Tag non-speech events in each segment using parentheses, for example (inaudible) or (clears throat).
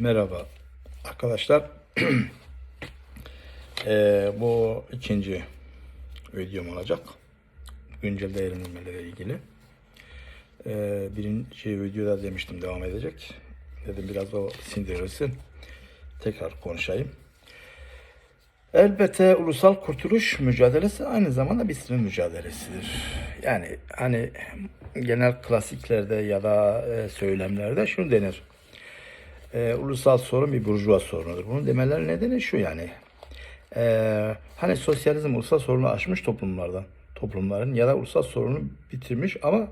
Merhaba arkadaşlar. Eee, (clears throat) bu ikinci videom olacak. Güncel değerlendirmelerle ilgili. Eee birinci videoda demiştim devam edecek. Dedim biraz o sindirilsin. Tekrar konuşayım. Elbette ulusal kurtuluş mücadelesi aynı zamanda bir sınır mücadelesidir. Yani hani genel klasiklerde ya da e, söylemlerde şunu denir e, ulusal sorun bir burjuva sorunudur. Bunu demeler nedeni şu yani. E, hani sosyalizm ulusal sorunu aşmış toplumlardan, toplumların ya da ulusal sorunu bitirmiş ama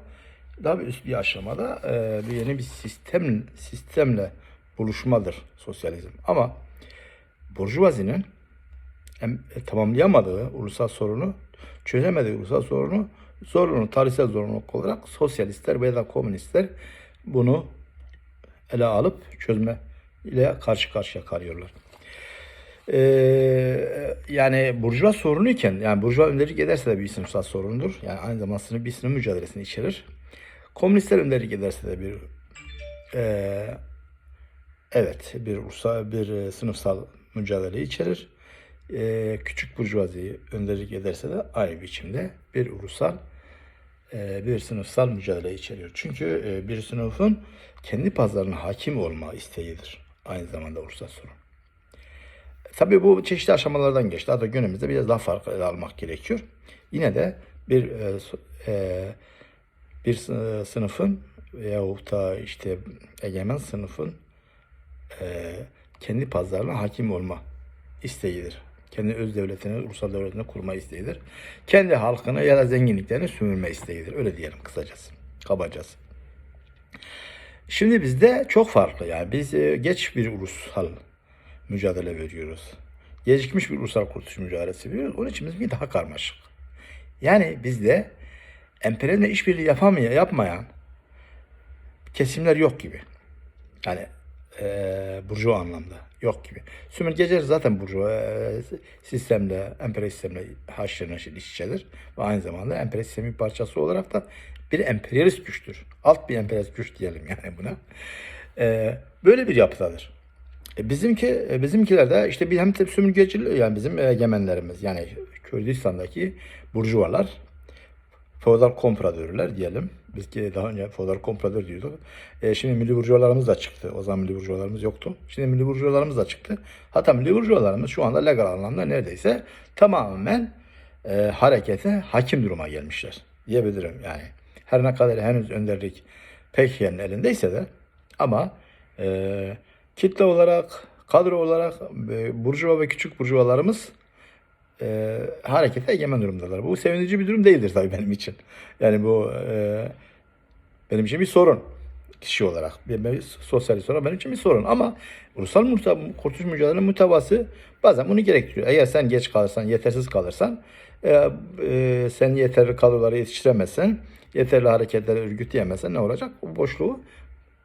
daha bir üst bir aşamada e, bir yeni bir sistem sistemle buluşmadır sosyalizm. Ama burjuvazinin em- e, tamamlayamadığı ulusal sorunu, çözemediği ulusal sorunu zorunlu, tarihsel zorunluluk olarak sosyalistler veya komünistler bunu ele alıp çözme ile karşı karşıya kalıyorlar. Ee, yani burjuva sorunu iken, yani burjuva önderlik ederse de bir sınıfsal sorundur. Yani aynı zamanda sınıf, bir sınıf mücadelesini içerir. Komünistler önderlik ederse de bir ee, evet bir ulusal bir e, sınıfsal mücadele içerir. Ee, küçük burjuvazi önderlik ederse de aynı biçimde bir ulusal e, bir sınıfsal mücadele içeriyor. Çünkü e, bir sınıfın kendi pazarına hakim olma isteğidir. Aynı zamanda ulusal sorun. Tabii bu çeşitli aşamalardan geçti. Hatta günümüzde biraz daha farklı ele almak gerekiyor. Yine de bir e, e, bir sı- sınıfın veyahut da işte egemen sınıfın e, kendi pazarına hakim olma isteğidir. Kendi öz devletini, ulusal devletini kurma isteğidir. Kendi halkını ya da zenginliklerini sömürme isteğidir. Öyle diyelim kısacası, kabacası. Şimdi bizde çok farklı yani biz e, geç bir ulusal mücadele veriyoruz. Gecikmiş bir ulusal kurtuluş mücadelesi veriyoruz. Onun için biz bir daha karmaşık. Yani bizde emperyalizmle işbirliği yapamayan, yapmayan kesimler yok gibi. Yani eee burjuva anlamda yok gibi. Sömürgeciler zaten burjuva eee, sistemle, emperyalist sistemle haşır neşir iç içedir. Ve aynı zamanda emperyalist sistemin parçası olarak da bir emperyalist güçtür. Alt bir emperyalist güç diyelim yani buna. Eee, böyle bir yapıdadır. E, bizimki e, bizimkiler de işte bir hem de sömürgeci yani bizim egemenlerimiz yani Kürdistan'daki burjuvalar feodal kompradörler diyelim. Biz ki daha önce feodal kompradör diyorduk. E, şimdi milli burjuvalarımız da çıktı. O zaman milli burjuvalarımız yoktu. Şimdi milli burjuvalarımız da çıktı. Hatta milli burjuvalarımız şu anda legal anlamda neredeyse tamamen e, harekete hakim duruma gelmişler diyebilirim yani. Her ne kadar henüz önderlik Pekyan'ın elindeyse de ama e, kitle olarak, kadro olarak e, burjuva ve küçük burjuvalarımız e, harekete egemen durumdalar. Bu sevindirici bir durum değildir tabii benim için. Yani bu e, benim için bir sorun kişi olarak. Bir, sosyalist olarak benim için bir sorun. Ama ulusal kurtuluş mücadelenin mutabası bazen bunu gerektiriyor. Eğer sen geç kalırsan, yetersiz kalırsan, e, e, sen yeterli kadroları yetiştiremezsen, yeterli hareketleri örgütleyemezsen ne olacak? Bu boşluğu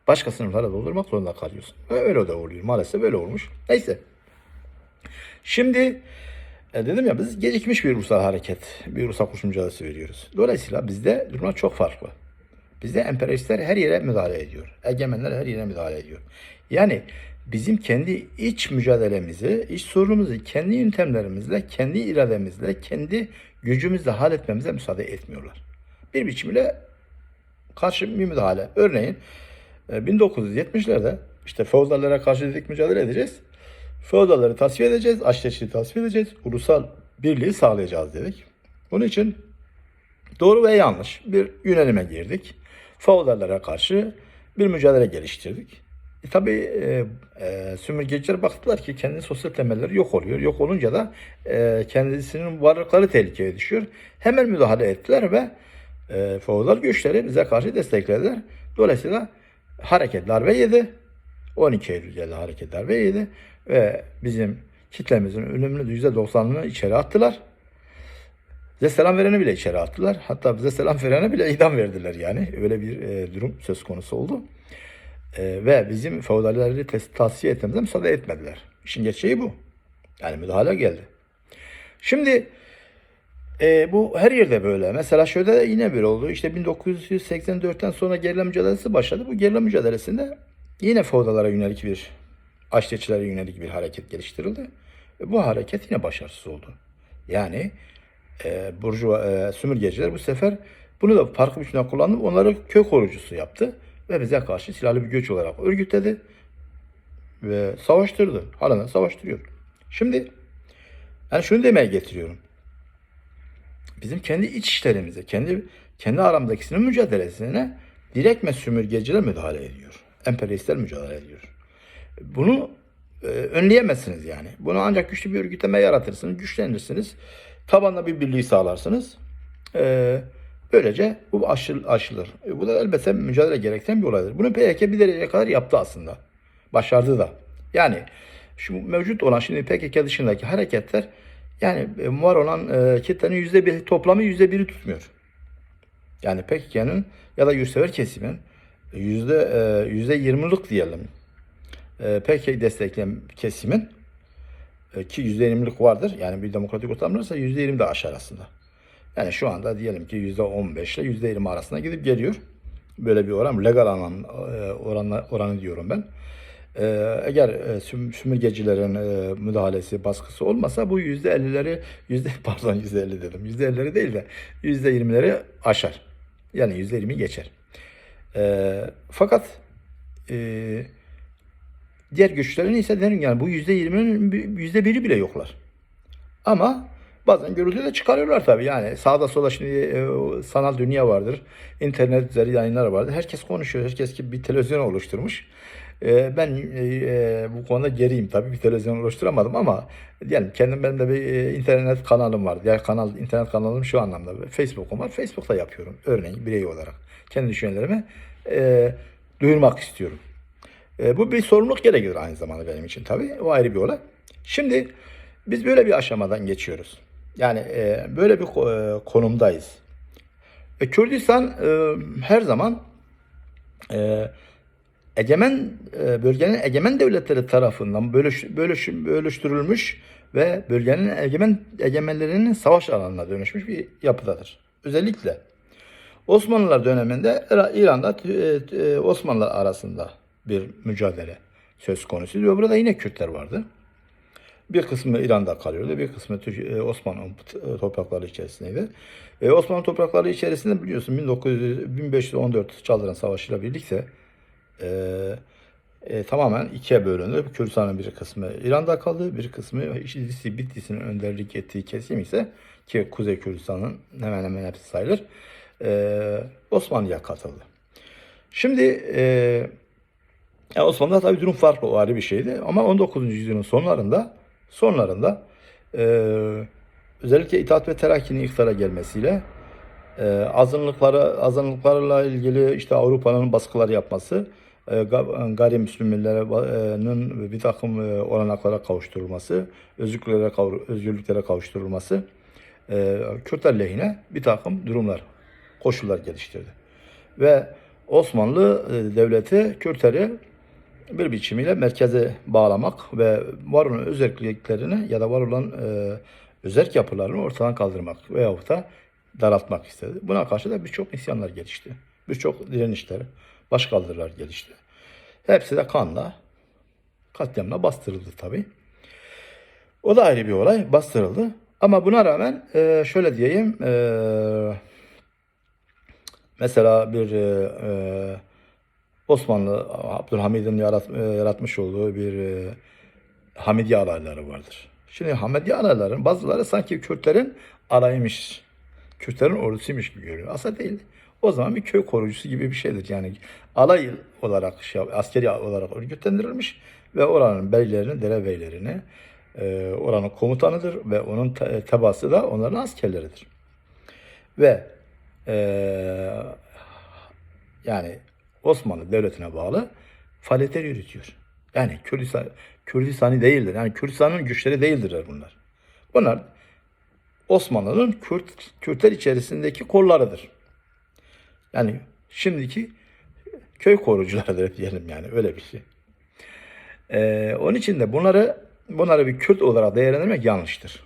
başka sınıflara doldurmak zorunda kalıyorsun. Ve öyle de oluyor. Maalesef böyle olmuş. Neyse. Şimdi e, dedim ya biz gecikmiş bir ulusal hareket, bir ulusal kurtuluş mücadelesi veriyoruz. Dolayısıyla bizde durumlar çok farklı. Bizde emperyalistler her yere müdahale ediyor. Egemenler her yere müdahale ediyor. Yani bizim kendi iç mücadelemizi, iç sorunumuzu kendi yöntemlerimizle, kendi irademizle, kendi gücümüzle halletmemize müsaade etmiyorlar. Bir biçimiyle karşı bir müdahale. Örneğin e, 1970'lerde işte feodallere karşı dedik mücadele edeceğiz. Feodalları tasfiye edeceğiz, aşiretçiliği tasfiye edeceğiz, ulusal birliği sağlayacağız dedik. Bunun için doğru ve yanlış bir yönelime girdik. Feodallere karşı bir mücadele geliştirdik. E, tabii e, e, sömürgeciler baktılar ki kendi sosyal temelleri yok oluyor. Yok olunca da e, kendisinin varlıkları tehlikeye düşüyor. Hemen müdahale ettiler ve e, feodal güçleri bize karşı desteklediler. Dolayısıyla hareket darbe yedi. 12 Eylül geldi hareket darbe yedi ve bizim kitlemizin ölümünün %90'ını içeri attılar. Bize selam vereni bile içeri attılar. Hatta bize selam verene bile idam verdiler yani. Öyle bir e, durum söz konusu oldu. E, ve bizim feodalleri tavsiye etmemize müsaade etmediler. İşin gerçeği bu. Yani müdahale geldi. Şimdi e, bu her yerde böyle. Mesela şöyle de yine bir oldu. İşte 1984'ten sonra gerilla mücadelesi başladı. Bu gerilla mücadelesinde yine feodallara yönelik bir Haçlıçlara yönelik bir hareket geliştirildi. Ve bu hareket yine başarısız oldu. Yani e, burjuva, e, sömürgeciler bu sefer bunu da farklı biçimde kullanıp onları köy korucusu yaptı. Ve bize karşı silahlı bir göç olarak örgütledi. Ve savaştırdı. De savaştırıyor. Şimdi yani şunu demeye getiriyorum. Bizim kendi iç işlerimize, kendi kendi aramızdaki sinir mücadelesine direkt sömürgeciler müdahale ediyor. Emperyalistler mücadele ediyor. Bunu e, önleyemezsiniz yani. Bunu ancak güçlü bir örgütleme yaratırsınız, güçlenirsiniz. Tabanda bir birliği sağlarsınız. E, böylece bu aşıl, aşılır. E, bu da elbette mücadele gerektiren bir olaydır. Bunu PKK bir dereceye kadar yaptı aslında. Başardı da. Yani şu mevcut olan şimdi PKK dışındaki hareketler yani e, var olan e, kitlenin yüzde bir toplamı yüzde biri tutmuyor. Yani PKK'nın ya da yurtsever kesimin yüzde e, yüzde yirmilik diyelim. E, PKK destekleyen kesimin e, ki yüzde yirmilik vardır. Yani bir demokratik ortamlarsa yüzde yirmi de aşar aslında. Yani şu anda diyelim ki yüzde on ile yüzde yirmi arasında gidip geliyor. Böyle bir oran, legal alan e, oranı, oranı diyorum ben. Ee, eğer e, sömürgecilerin e, müdahalesi, baskısı olmasa bu yüzde ellileri, yüzde (laughs) pardon yüzde elli dedim, yüzde ellileri değil de yüzde yirmileri aşar. Yani yüzde yirmi geçer. Ee, fakat e, diğer güçlerin ise derim yani bu yüzde yirminin yüzde biri bile yoklar. Ama bazen gürültü de çıkarıyorlar tabii. Yani sağda sola şimdi e, sanal dünya vardır. İnternet üzeri yayınlar vardır. Herkes konuşuyor. Herkes gibi bir televizyon oluşturmuş. E, ben e, e, bu konuda geriyim tabii. Bir televizyon oluşturamadım ama diyelim kendim benim de bir e, internet kanalım var. Diğer kanal internet kanalım şu anlamda. Facebook'um var. Facebook'ta yapıyorum. Örneğin birey olarak. Kendi düşüncelerimi duyurmak istiyorum. Bu bir sorumluluk gerekir aynı zamanda benim için tabii. O ayrı bir olay. Şimdi biz böyle bir aşamadan geçiyoruz. Yani böyle bir ko- konumdayız. E, Kürdistan her zaman e, egemen e, bölgenin egemen devletleri tarafından bölüş, bölüş, bölüştürülmüş ve bölgenin egemen egemenlerinin savaş alanına dönüşmüş bir yapıdadır. Özellikle Osmanlılar döneminde Ira- İran'da e, e, Osmanlılar arasında bir mücadele söz konusu ve burada yine Kürtler vardı. Bir kısmı İran'da kalıyordu, bir kısmı Osmanlı toprakları içerisindeydi. Osmanlı toprakları içerisinde biliyorsun 1900, 1514 Çaldıran Savaşı ile birlikte e, e, tamamen ikiye bölündü. Kürdistan'ın bir kısmı İran'da kaldı, bir kısmı İdlisi, Bitlis'in önderlik ettiği kesim ise ki Kuzey Kürdistan'ın hemen hemen hepsi sayılır. e, Osmanlı'ya katıldı. Şimdi e, ya Osmanlı'da tabii durum farklı o ayrı bir şeydi ama 19. yüzyılın sonlarında sonlarında e, özellikle İttihat ve Terakki'nin iktidara gelmesiyle e, azınlıkları azınlıklarla ilgili işte Avrupa'nın baskılar yapması gayrimüslimlerin bir takım e, olanaklara kavuşturulması, özgürlüklere, özgürlüklere kavuşturulması e, Kürtler lehine bir takım durumlar, koşullar geliştirdi. Ve Osmanlı e, devleti Kürtleri bir biçimiyle merkeze bağlamak ve var olan özelliklerini ya da var olan e, özerk yapılarını ortadan kaldırmak veyahut da daraltmak istedi. Buna karşı da birçok isyanlar gelişti. Birçok direnişler, başkaldırılar gelişti. Hepsi de kanla, katliamla bastırıldı tabii. O da ayrı bir olay, bastırıldı. Ama buna rağmen e, şöyle diyeyim, e, mesela bir e, e, Osmanlı Abdülhamid'in yarat, e, yaratmış olduğu bir e, Hamidiye alayları vardır. Şimdi Hamidiye alayların bazıları sanki Kürtlerin alayıymış, Kürtlerin ordusuymuş gibi görüyor. Aslında değil. O zaman bir köy korucusu gibi bir şeydir. Yani alay olarak, şey, askeri olarak örgütlendirilmiş ve oranın beylerini, derebeylerini, e, oranın komutanıdır ve onun te- tebaası da onların askerleridir. Ve e, yani Osmanlı Devleti'ne bağlı faaliyetler yürütüyor. Yani Kürdistan, Kürdistan'ı değildir. Yani Kürdistan'ın güçleri değildirler bunlar. Bunlar Osmanlı'nın Kürt, Kürtler içerisindeki kollarıdır. Yani şimdiki köy korucularıdır (laughs) diyelim yani öyle bir şey. Ee, onun için de bunları bunları bir Kürt olarak değerlendirmek yanlıştır.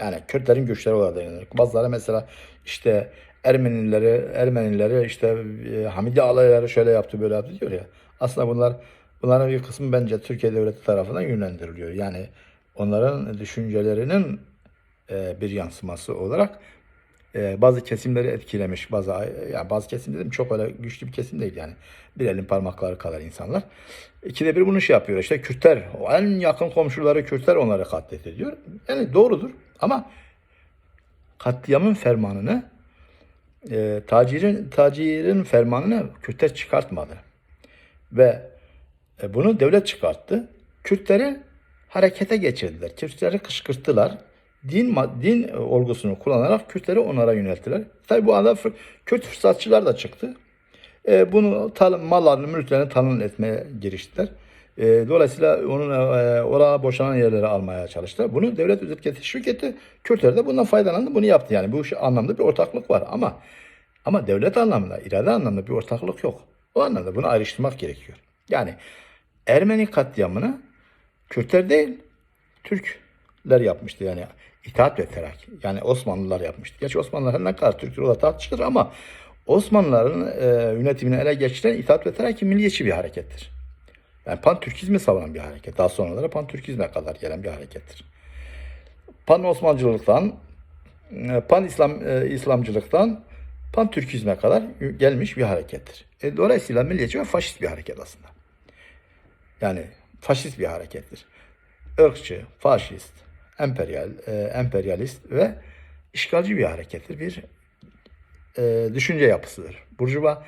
Yani Kürtlerin güçleri olarak değerlendirmek. Bazıları mesela işte Ermenileri, Ermenileri işte e, Hamidi alayları şöyle yaptı böyle yaptı diyor ya. Aslında bunlar Bunların bir kısmı bence Türkiye Devleti tarafından yönlendiriliyor. Yani onların düşüncelerinin e, bir yansıması olarak e, bazı kesimleri etkilemiş. Bazı yani bazı kesim dedim çok öyle güçlü bir kesim değil yani. Bir elin parmakları kadar insanlar. İkide bir bunu şey yapıyor. İşte Kürtler, en yakın komşuları Kürtler onları katlediyor. Yani doğrudur ama katliamın fermanını e, tacirin tacirin fermanını Kürtler çıkartmadı. Ve e, bunu devlet çıkarttı. Kürtleri harekete geçirdiler. Kürtleri kışkırttılar. Din din e, olgusunu kullanarak Kürtleri onlara yönelttiler. Tabi bu arada Kürt fırsatçılar da çıktı. E, bunu tal- mallarını, mülklerini tanın etmeye giriştiler. E, dolayısıyla onun e, oraya boşanan yerleri almaya çalıştılar. Bunu devlet özellikle teşvik etti. Kürtler de bundan faydalandı, bunu yaptı. Yani bu anlamda bir ortaklık var ama ama devlet anlamında, irade anlamında bir ortaklık yok. O anlamda bunu ayrıştırmak gerekiyor. Yani Ermeni katliamını Kürtler değil, Türkler yapmıştı yani itaat ve terak. Yani Osmanlılar yapmıştı. Gerçi Osmanlılar ne kadar Türktür o da tartışılır ama Osmanlıların e, yönetimini ele geçiren itaat ve terak milliyetçi bir harekettir. Yani pan-Türkizmi savunan bir hareket. Daha sonraları pan-Türkizme kadar gelen bir harekettir. Pan-Osmancılıktan, e, pan-İslam e, İslamcılıktan pan-Türkizme kadar gelmiş bir harekettir. E, dolayısıyla milliyetçi ve faşist bir hareket aslında. Yani faşist bir harekettir. Irkçı, faşist, emperyal, e, emperyalist ve işgalci bir harekettir. Bir e, düşünce yapısıdır. Burjuva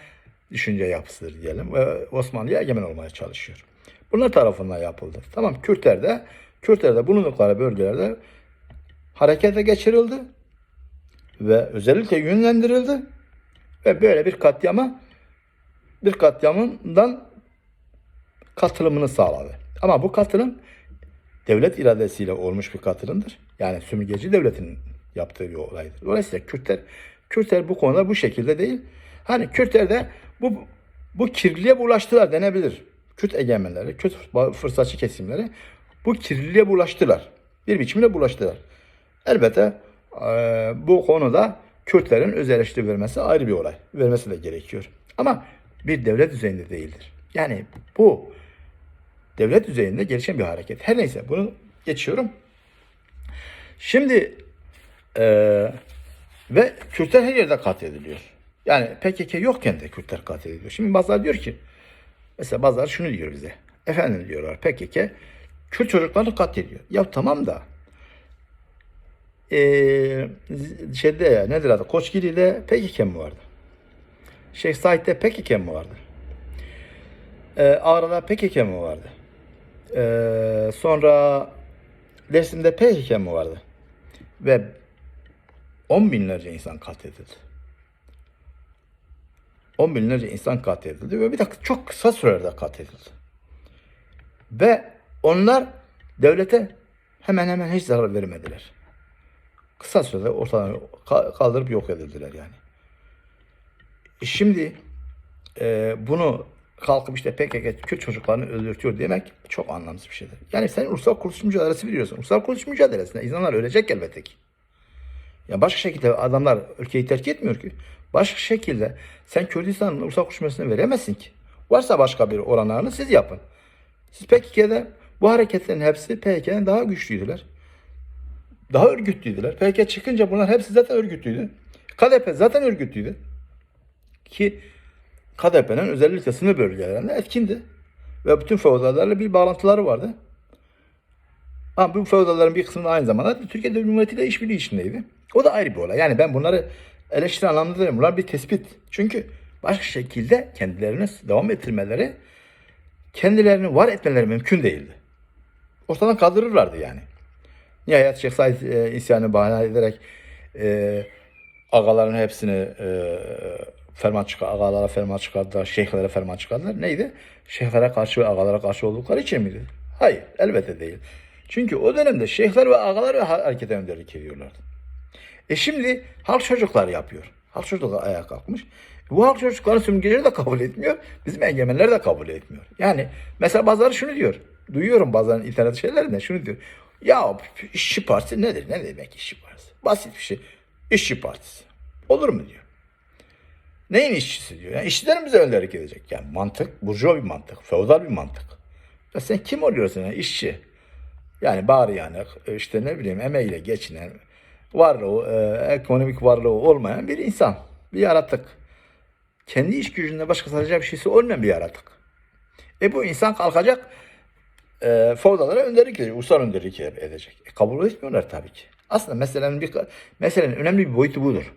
düşünce yapısıdır diyelim ve Osmanlı'ya egemen olmaya çalışıyor. Bunlar tarafından yapıldı. Tamam Kürtler de Kürtler de bulundukları bölgelerde harekete geçirildi ve özellikle yönlendirildi ve böyle bir katliama bir katliamından katılımını sağladı. Ama bu katılım devlet iradesiyle olmuş bir katılımdır. Yani sömürgeci devletin yaptığı bir olaydır. Dolayısıyla Kürtler Kürtler bu konuda bu şekilde değil. Hani Kürtler de bu bu kirliliğe bulaştılar denebilir. Kürt egemenleri, Kürt fırsatçı kesimleri bu kirliliğe bulaştılar. Bir biçimde bulaştılar. Elbette e, bu konuda Kürtlerin öz vermesi ayrı bir olay. Vermesi de gerekiyor. Ama bir devlet düzeyinde değildir. Yani bu devlet düzeyinde gelişen bir hareket. Her neyse bunu geçiyorum. Şimdi e, ve Kürtler her yerde katlediliyor. Yani PKK yokken de Kürtler katlediliyor. Şimdi bazıları diyor ki mesela bazıları şunu diyor bize. Efendim diyorlar PKK Kürt çocuklarını katlediyor. Ya tamam da ee, şeyde ya nedir adı? Koçgili'de PKK mi vardı? Şeyh Said'de PKK mi vardı? Ee, Ağrı'da PKK mi vardı? Ee, sonra Dersim'de PKK mi vardı? Ve on binlerce insan katledildi. On binlerce insan katledildi ve bir dakika çok kısa sürede katledildi. Ve onlar devlete hemen hemen hiç zarar vermediler. Kısa sürede ortadan kaldırıp yok edildiler yani. Şimdi e, bunu kalkıp işte PKK Kürt çocuklarını öldürtüyor demek çok anlamsız bir şeydir. Yani sen ulusal kurtuluş mücadelesi biliyorsun. Ulusal kurtuluş mücadelesinde insanlar ölecek elbette ki. Ya başka şekilde adamlar ülkeyi terk etmiyor ki. Başka şekilde sen Kürdistan'ın ulusal kurtuluş mücadelesini veremezsin ki. Varsa başka bir oranlarını siz yapın. Siz PKK'de bu hareketlerin hepsi PKK'den daha güçlüydüler. Daha örgütlüydüler. PKK çıkınca bunlar hepsi zaten örgütlüydü. KDP zaten örgütlüydü. Ki KDP'nin özellikle sınır bölgelerinde etkindi. Ve bütün feodallerle bir bağlantıları vardı. Ama bu feodallerin bir kısmı aynı zamanda Türkiye Cumhuriyeti ile işbirliği içindeydi. O da ayrı bir olay. Yani ben bunları eleştiri anlamda değil. Bunlar bir tespit. Çünkü başka şekilde kendilerini devam ettirmeleri, kendilerini var etmeleri mümkün değildi. Ortadan kaldırırlardı yani. Nihayet Şeyh Said e, isyanı bahane ederek e, agaların hepsini e, ferman çıkar, agalara ferman çıkardılar, şeyhlere ferman çıkardılar. Neydi? Şeyhlere karşı ve agalara karşı oldukları için miydi? Hayır, elbette değil. Çünkü o dönemde şeyhler ve agalar ve harekete önderlik ediyorlardı. E şimdi halk çocuklar yapıyor. Halk çocuklar ayağa kalkmış. Bu halk çocukların sömürgeleri de kabul etmiyor. Bizim egemenler de kabul etmiyor. Yani mesela bazıları şunu diyor. Duyuyorum bazen internet şeylerinde şunu diyor. Ya işçi partisi nedir? Ne demek işçi partisi? Basit bir şey. İşçi partisi. Olur mu diyor. Neyin işçisi diyor. Yani işçilerin bize önderlik edecek. Yani mantık, burjuva bir mantık, feodal bir mantık. Ya sen kim oluyorsun ya? İşçi. Yani bari yani işte ne bileyim emeğiyle geçinen, varlığı, e, ekonomik varlığı olmayan bir insan. Bir yaratık. Kendi iş gücünde başka saracağı bir şeysi olmayan bir yaratık. E bu insan kalkacak e, feodallara önderlik edecek, ulusal önderlik edecek. E, kabul etmiyorlar tabii ki. Aslında meselenin bir meselenin önemli bir boyutu budur.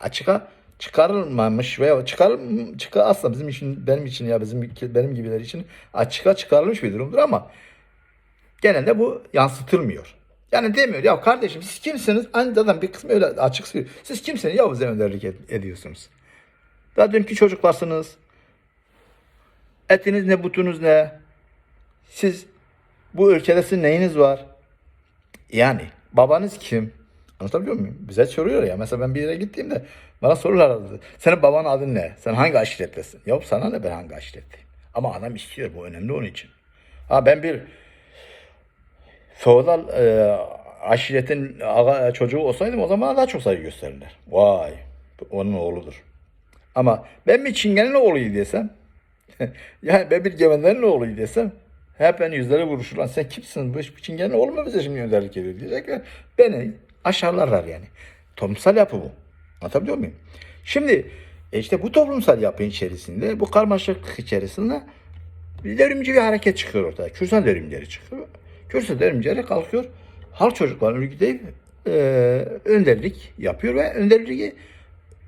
Açığa çıkarılmamış veya çıkar çıkar aslında bizim için benim için ya bizim benim gibiler için açığa çıkarılmış bir durumdur ama genelde bu yansıtılmıyor. Yani demiyor ya kardeşim siz kimsiniz? Aynı zaten bir kısmı öyle açık söylüyor. Siz kimsiniz ya bize önderlik ed- ediyorsunuz. Daha dünkü çocuklarsınız. Etiniz ne butunuz ne? Siz bu ülkede sizin neyiniz var? Yani babanız kim? Anlatabiliyor muyum? Bize soruyor ya. Mesela ben bir yere gittiğimde bana sorulardı. Senin babanın adın ne? Sen hangi aşirettesin? Yok sana ne ben hangi aşiretteyim? Ama adam istiyor. Bu önemli onun için. Ha ben bir feodal e, aşiretin ağa, çocuğu olsaydım o zaman daha çok saygı gösterirler. Vay onun oğludur. Ama ben bir çingenin oğluyum desem (laughs) yani ben bir gemenlerin oğluyum desem hep ben yüzleri vuruşur. Lan sen kimsin? Bu çingenin oğlu mu bize şimdi önderlik ediyor diyecekler. Beni aşağılarlar yani. Toplumsal yapı bu. Anlatabiliyor muyum? Şimdi e işte bu toplumsal yapı içerisinde, bu karmaşıklık içerisinde devrimci bir hareket çıkıyor ortaya. Kürsan devrimcileri çıkıyor. Kürsan devrimcileri kalkıyor. Halk çocuklarını örgütleyip e, önderlik yapıyor ve önderliği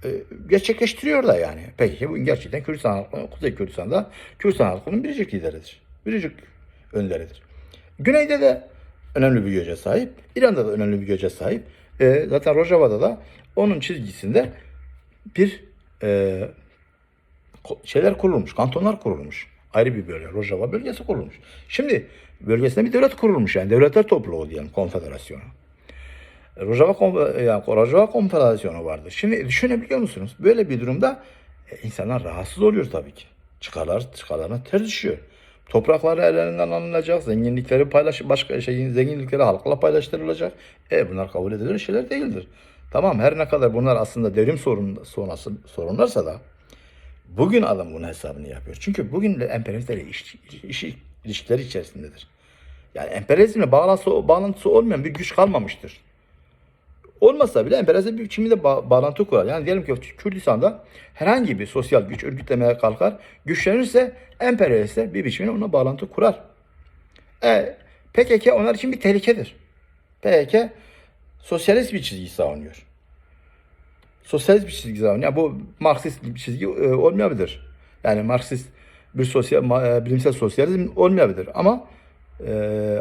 e, gerçekleştiriyor da yani. Peki bu gerçekten Kürdistan halkı, Kuzey Kürdistan'da Kürdistan halkının biricik lideridir. Biricik önderidir. Güneyde de önemli bir göce sahip. İran'da da önemli bir göce sahip. E, zaten Rojava'da da onun çizgisinde bir e, şeyler kurulmuş, kantonlar kurulmuş. Ayrı bir bölge, Rojava bölgesi kurulmuş. Şimdi bölgesinde bir devlet kurulmuş yani devletler topluluğu diyelim, konfederasyonu. Rojava, Kon- yani Rojava Konfederasyonu vardı. Şimdi düşünebiliyor musunuz? Böyle bir durumda e, insanlar rahatsız oluyor tabii ki. Çıkarlar, çıkarlarına ters düşüyor. Toprakları ellerinden alınacak, zenginlikleri paylaş, başka şey, zenginlikleri halkla paylaştırılacak. E bunlar kabul edilir şeyler değildir. Tamam her ne kadar bunlar aslında devrim sorun, sonrası sorunlarsa da bugün adam bunun hesabını yapıyor. Çünkü bugün de emperyalistlerle iş, iş, ilişkileri içerisindedir. Yani emperyalizmle bağlantısı, bağlantısı olmayan bir güç kalmamıştır. Olmasa bile emperyalizm bir biçimde ba- bağlantı kurar. Yani diyelim ki Kürdistan'da herhangi bir sosyal güç örgütlemeye kalkar. Güçlenirse emperyalistler bir biçimde onunla bağlantı kurar. E, PKK onlar için bir tehlikedir. PKK sosyalist bir çizgi savunuyor. Sosyalist bir çizgi savunuyor. Yani bu Marksist bir çizgi e, olmayabilir. Yani Marksist bir sosyal e, bilimsel sosyalizm olmayabilir. Ama e,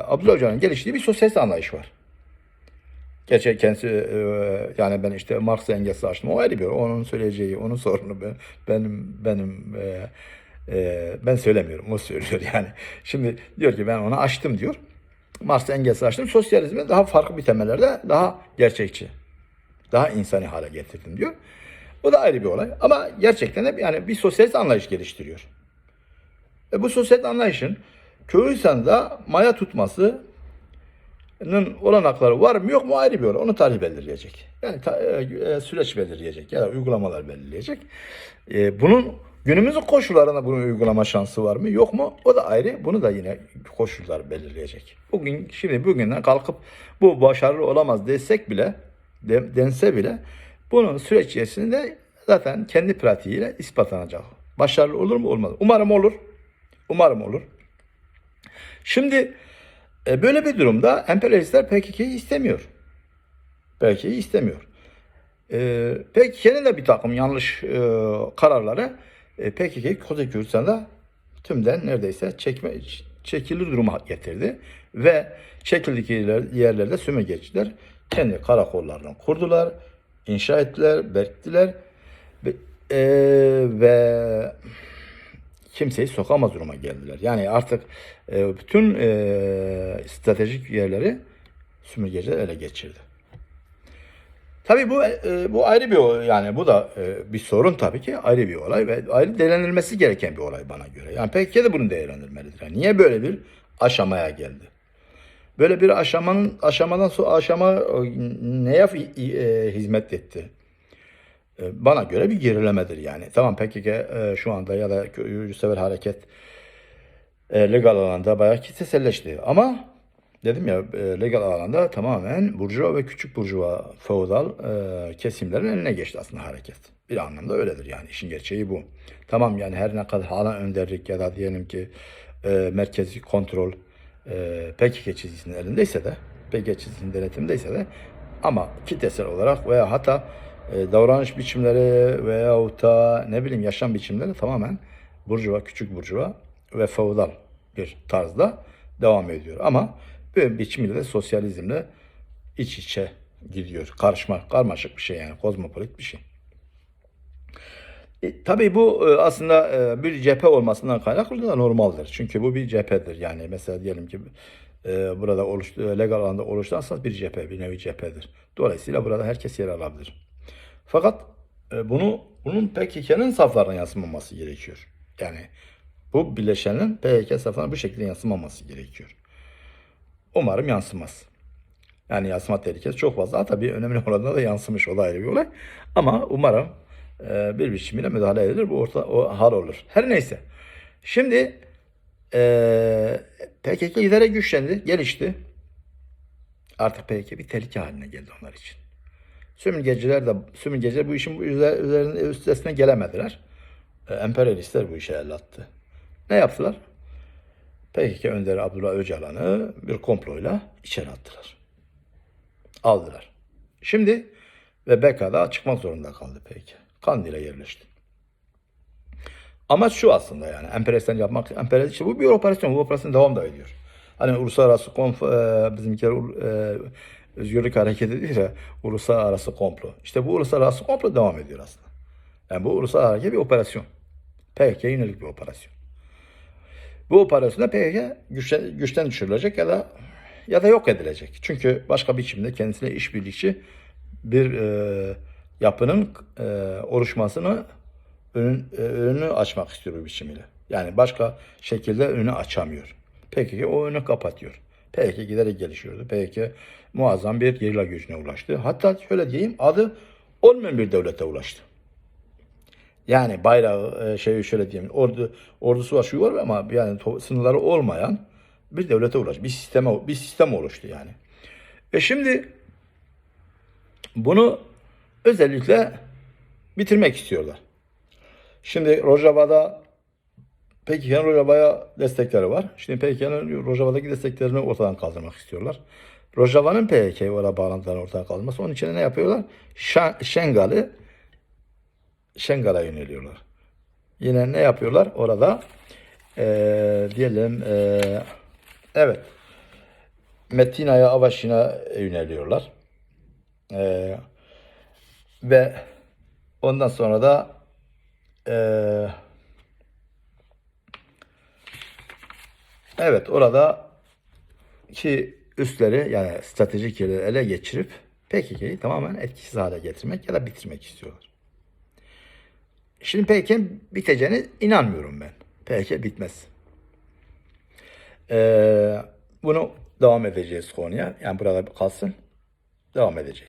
Abdullah Öcalan'ın geliştirdiği bir sosyalist anlayış var. Gerçi kendisi e, yani ben işte Marx Engels'i açtım. O ayrı bir onun söyleyeceği, onun sorunu ben, benim benim e, e, ben söylemiyorum. O söylüyor yani. Şimdi diyor ki ben onu açtım diyor. Marx Engels'i açtım. Sosyalizmi daha farklı bir temellerde daha gerçekçi, daha insani hale getirdim diyor. O da ayrı bir olay. Ama gerçekten de yani bir sosyalist anlayış geliştiriyor. E bu sosyalist anlayışın Kürdistan'da maya tutması olanakları var mı yok mu ayrı bir olay. Onu tarih belirleyecek. Yani ta- e, e, süreç belirleyecek ya da uygulamalar belirleyecek. E, bunun günümüzün koşullarında bunu uygulama şansı var mı yok mu? O da ayrı. Bunu da yine koşullar belirleyecek. Bugün şimdi bugünden kalkıp bu başarılı olamaz desek bile de- dense bile bunun süreç içerisinde zaten kendi pratiğiyle ispatlanacak. Başarılı olur mu olmaz. Umarım olur. Umarım olur. Şimdi e, böyle bir durumda emperyalistler PKK'yı istemiyor. PKK'yı istemiyor. E, PKK'nın da bir takım yanlış e, kararları e, PKK'yı Kuzey Kürdistan'da tümden neredeyse çekme, çekilir duruma getirdi. Ve çekildikleri yer- yerlerde sömürgeciler kendi karakollarını kurdular, inşa ettiler, belirttiler ve, e, ve kimseyi sokamaz duruma geldiler. Yani artık e, bütün e, stratejik yerleri sömürgeciler ele geçirdi. Tabii bu e, bu ayrı bir yani bu da e, bir sorun tabii ki ayrı bir olay ve ayrı değerlendirilmesi gereken bir olay bana göre. Yani PKK de bunu değerlendirmelidir. Yani niye böyle bir aşamaya geldi? Böyle bir aşamanın aşamadan sonra aşama e, neye e, hizmet etti? E, bana göre bir gerilemedir yani. Tamam PKK e, şu anda ya da Yurtsever Hareket e, legal alanda bayağı kitleselleşti. Ama dedim ya e, legal alanda tamamen burjuva ve küçük burjuva feodal e, kesimlerin eline geçti aslında hareket. Bir anlamda öyledir yani işin gerçeği bu. Tamam yani her ne kadar hala önderlik ya da diyelim ki e, merkezi kontrol e, PKK çizgisinin elindeyse de PKK çizgisinin denetimindeyse de ama kitlesel olarak veya hatta e, davranış biçimleri veyahut da ne bileyim yaşam biçimleri tamamen burjuva, küçük burjuva ve feodal bir tarzda devam ediyor. Ama böyle biçimiyle de sosyalizmle iç içe gidiyor. Karışma, karmaşık bir şey yani kozmopolit bir şey. E, tabii bu e, aslında e, bir cephe olmasından kaynaklı da normaldir. Çünkü bu bir cephedir. Yani mesela diyelim ki e, burada oluştu, legal alanda oluşturursanız bir cephe, bir nevi cephedir. Dolayısıyla burada herkes yer alabilir. Fakat e, bunu bunun PKK'nın saflarına yansımaması gerekiyor. Yani bu bileşenin PKK saflarına bu şekilde yansımaması gerekiyor. Umarım yansımaz. Yani yansıma tehlikesi çok fazla. Tabii önemli (laughs) olan da yansımış o da ayrı bir olay. Ama umarım e, bir biçimiyle müdahale edilir. Bu orta, o hal olur. Her neyse. Şimdi e, PKK giderek güçlendi, gelişti. Artık PKK bir tehlike haline geldi onlar için. Sömürgeciler de sömürgeciler bu işin üzerine üstesine gelemediler. E, emperyalistler bu işe el attı. Ne yaptılar? PKK önderi Abdullah Öcalan'ı bir komployla içeri attılar. Aldılar. Şimdi ve BK'da çıkmak zorunda kaldı PKK. Kandil'e yerleşti. Amaç şu aslında yani emperyalistler yapmak, emperyalist işte bu bir operasyon, bu operasyon devam da ediyor. Hani uluslararası konf, e, bizimkiler e, özgürlük hareketi değil ya, uluslararası komplo. İşte bu uluslararası komplo devam ediyor aslında. Yani bu uluslararası bir operasyon. PKK'ya yönelik bir operasyon. Bu operasyonda PKK güçten, güçten düşürülecek ya da ya da yok edilecek. Çünkü başka biçimde kendisine işbirlikçi bir e, yapının e, oluşmasını önün, e, önünü açmak istiyor bu biçimiyle. Yani başka şekilde önünü açamıyor. PKK o önü kapatıyor. PKK giderek gelişiyordu. PKK muazzam bir gerilla gücüne ulaştı. Hatta şöyle diyeyim adı olmayan bir devlete ulaştı. Yani bayrağı e, şey şöyle diyeyim ordu ordusu var şu var ama yani sınırları olmayan bir devlete ulaştı. Bir sisteme bir sistem oluştu yani. Ve şimdi bunu özellikle bitirmek istiyorlar. Şimdi Rojava'da PKK'nın Rojava'ya destekleri var. Şimdi PKK'nın Rojava'daki desteklerini ortadan kaldırmak istiyorlar. Rojava'nın PKK'ya oraya bağlantılarını ortadan kaldırması. Onun için ne yapıyorlar? Şengal'i Şengal'a yöneliyorlar. Yine ne yapıyorlar? Orada eee diyelim eee, evet Metina'ya Avaşin'a yöneliyorlar. Eee, ve ondan sonra da eee, evet orada ki üstleri yani stratejik yerleri ele geçirip PKK'yı tamamen etkisiz hale getirmek ya da bitirmek istiyorlar. Şimdi PKK'nin biteceğine inanmıyorum ben. PKK bitmez. Ee, bunu devam edeceğiz konuya. Yani burada kalsın. Devam edeceğiz.